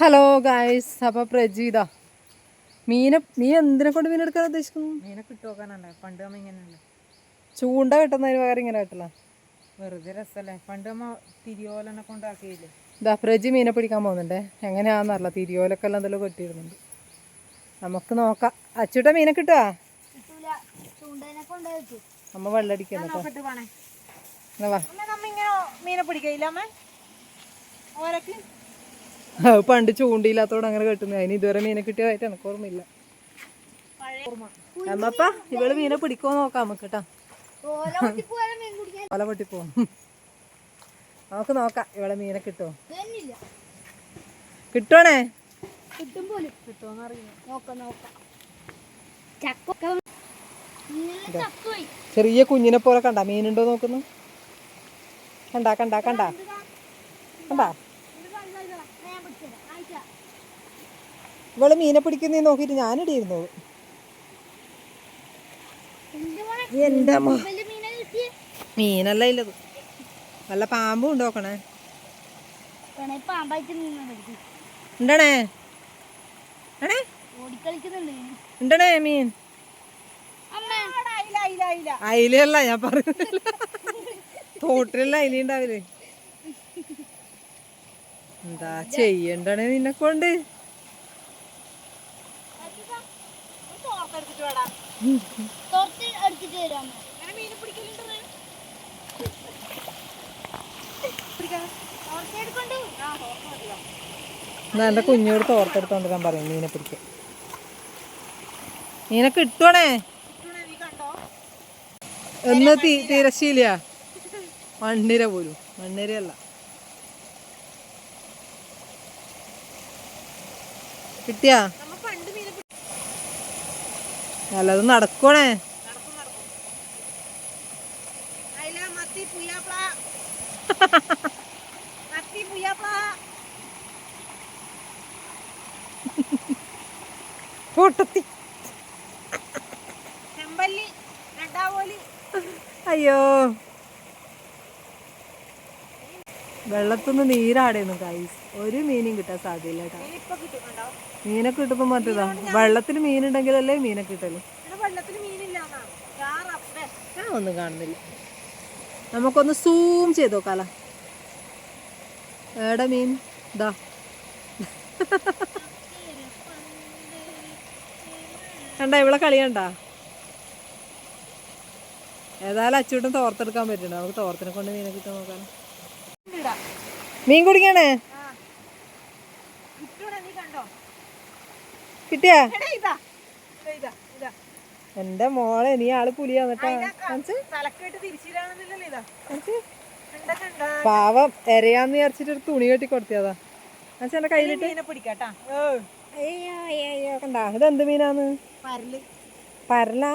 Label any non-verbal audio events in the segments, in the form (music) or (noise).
Hello guys അപ്പൊ പ്രജീത മീനെ നീ എന്തിനെ കൊണ്ട് മീൻ എടുക്കാൻ ഉദ്ദേശിക്കുന്നു? മീനെ കിട്ടുവോക്കാനുണ്ട് പണ്ട് നമ്മ ഇങ്ങനെയല്ല ചൂണ്ട കിട്ടുന്നതിന് പകരം ഇങ്ങനെ കിട്ടില്ല വെറുതെ രസല്ലേ. പണ്ട് നമ്മ തിരിയോലെന്നെ കൊണ്ടാക്കിയില്ലേ. ഇതാ പ്രജി മീനെ പിടിക്കാൻ പോകുന്നുണ്ടേ. എങ്ങനെയാണെന്നറിയില്ല തിരിയോലൊക്കെ എല്ലാം എന്തെല്ലാം കെട്ടിയിരുന്നുണ്ട് നമുക്ക് നോക്കാം. അച്ചുട്ട മീനെ കിട്ടുവാ? അമ്മ വെള്ളടിക്കുന്നു കേട്ടോ നോക്കട്ട് വേണേ എന്നാ വാ. അമ്മ നമ്മ ഇങ്ങനെ മീനെ പിടിക്കില്ല അമ്മ? ഓരക്ക് പണ്ട് ചൂണ്ടിയില്ലാത്തോട് അങ്ങനെ കെട്ടുന്നത്. അതിന് ഇതുവരെ മീനെ കിട്ടിയതായിട്ട് എനിക്ക് ഓർമ്മയില്ല. അമ്മപ്പ ഇവൾ മീനെ പിടിക്കോ നോക്കാം നമുക്ക് കേട്ടോ പല പൊട്ടിപ്പോവും. നമുക്ക് നോക്കാം ഇവളെ മീനെ കിട്ടുമോ കിട്ടുവാണേ? കിട്ടും പോലും നോക്കാം നോക്കാം ചക്ക നല്ല ചക്ക പോയി ചെറിയ കുഞ്ഞിനെ പോലെ കണ്ട. മീനുണ്ടോ നോക്കുന്നു? കണ്ടാ കണ്ടാ കണ്ടാ. കണ്ട. ഇവൾ മീനെ പിടിക്കുന്നേ നോക്കിയിട്ട് അമ്മ വലിയ മീനെ കിട്ടിയേ? മീനല്ല ഇല്ലത് നല്ല പാമ്പും ഉണ്ടോക്കണേ ഉണ്ടണേ? ഉണ്ടണേ? മീൻ. അയിലല്ല ഞാൻ പറയുന്നില്ല തോട്ടിലുള്ള അയില ഉണ്ടാവില്ലേ എന്താ ചെയ്യണ്ടണേ നിന്നെ കൊണ്ട്? എന്റെ കുഞ്ഞോട് തോർത്തെടുത്തോണ്ട് ഞാൻ പറയും മീനെ പിടിക്കാൻ മീനെ കിട്ടുവാണേ കിട്ടണേ നീ കണ്ടോ? എന്ന് തീ തിരശ്ശീല മണ്ണിര പോലും. മണ്ണിരയല്ല. കിട്ടിയാ നമ്മ പണ്ട് മീനെ പിടി- നല്ലത് നടക്കണേ (laughs) പൊട്ടത്തി. അയ്യോ. വെള്ളത്തുനിന്ന് നീരാടേന്ന് കൈസ് ഒരു മീനും കിട്ടാൻ സാധ്യല്ല കേട്ടോ മീനൊക്കെ കിട്ടുമ്പോ മറ്റേതാ വെള്ളത്തിൽ മീനുണ്ടെങ്കിലല്ലേ മീനെ കിട്ടൽ. ഞാൻ ഒന്നും കാണുന്നില്ല. നമുക്കൊന്ന് സൂം ചെയ്ത് നോക്കാല ഏടെ മീൻ ഇതാ കണ്ട ഇവിടെ കളി കണ്ട. ഏതായാലും അച്ചൂട്ടും തോർത്തെടുക്കാൻ പറ്റുന്നുണ്ട്. നമുക്ക് തോർത്തിനെ കൊണ്ട് മീനെ കിട്ടാൻ നോക്കാം ഇടാ മീൻ കുടിക്കണേ ആ. കിട്ടൂടാ നീ കണ്ടോ? കിട്ടിയാ? ഇതാ. ഇതാ ഇതാ ഇതാ. എന്റെ മോളെ നീ ആൾ പുലിയാ എന്നിട്ടാ. കാണിച്ച് തലക്കേട്ട് തിരിച്ചിടാണെന്നില്ലല്ലോ ഇതാ. കാണിച്ച് കണ്ട കണ്ട പാവം എരയാന്ന് വിചാരിച്ചിട്ട് ഒരു തുണി കെട്ടി കൊടുത്തിയതാ. കാണിച്ച് എന്റെ കയ്യിലിട്ട്. പിടിക്കാട്ടാ അയ്യോ അയ്യോ അയ്യോ കണ്ട. ഇതെന്ത് മീനാന്ന്? പരലാ.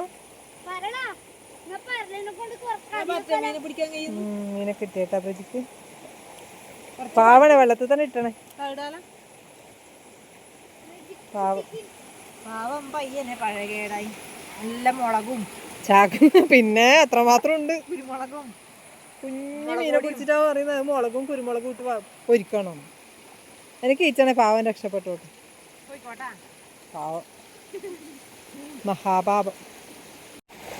മീനെ കിട്ടിയേട്ടാ പ്രതിക്ക് പാവണേ വെള്ളത്തിൽ തന്നെ ഇട്ടണേ. പാവം. പാവം പയ്യനെ പഴകേടായി. നല്ല മുളകും. ചാക്ക് പിന്നെ എത്രമാത്രം ഉണ്ട്. കുരുമുളകും. കുഞ്ഞു മീനെ പിടിച്ചിട്ടാ പറയുന്നത് മുളകും കുരുമുളകും ഇട്ട് പൊരിക്കണം? എനിക്ക് ഈച്ചണേ പാവം രക്ഷപ്പെട്ടോട്ടെ പാവം. മഹാപാപം.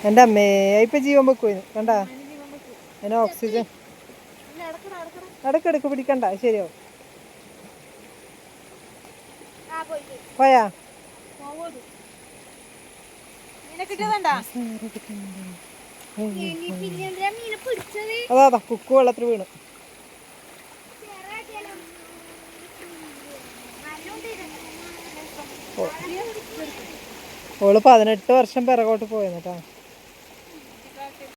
എന്റെ അമ്മേ ഇപ്പൊ ജീവൻ വെക്കുവായിരുന്നു കണ്ടാ? അതിന് ഓക്സിജൻ ഇടക്കിടക്ക് പിടിക്കണ്ട ശരിയാവും ആ പോയി പോയി. പോയാ പോവോട്. മീനെ കിട്ടിയതുണ്ടാ ഇനി പിന്നെ പിടിക്കണ്ട ശരിയോ പോയാ അതാ അതാ കുക്ക് വെള്ളത്തിൽ വീണ്. ഓൾ പതിനെട്ട് വർഷം പിറകോട്ട് പോയെന്നിട്ടാ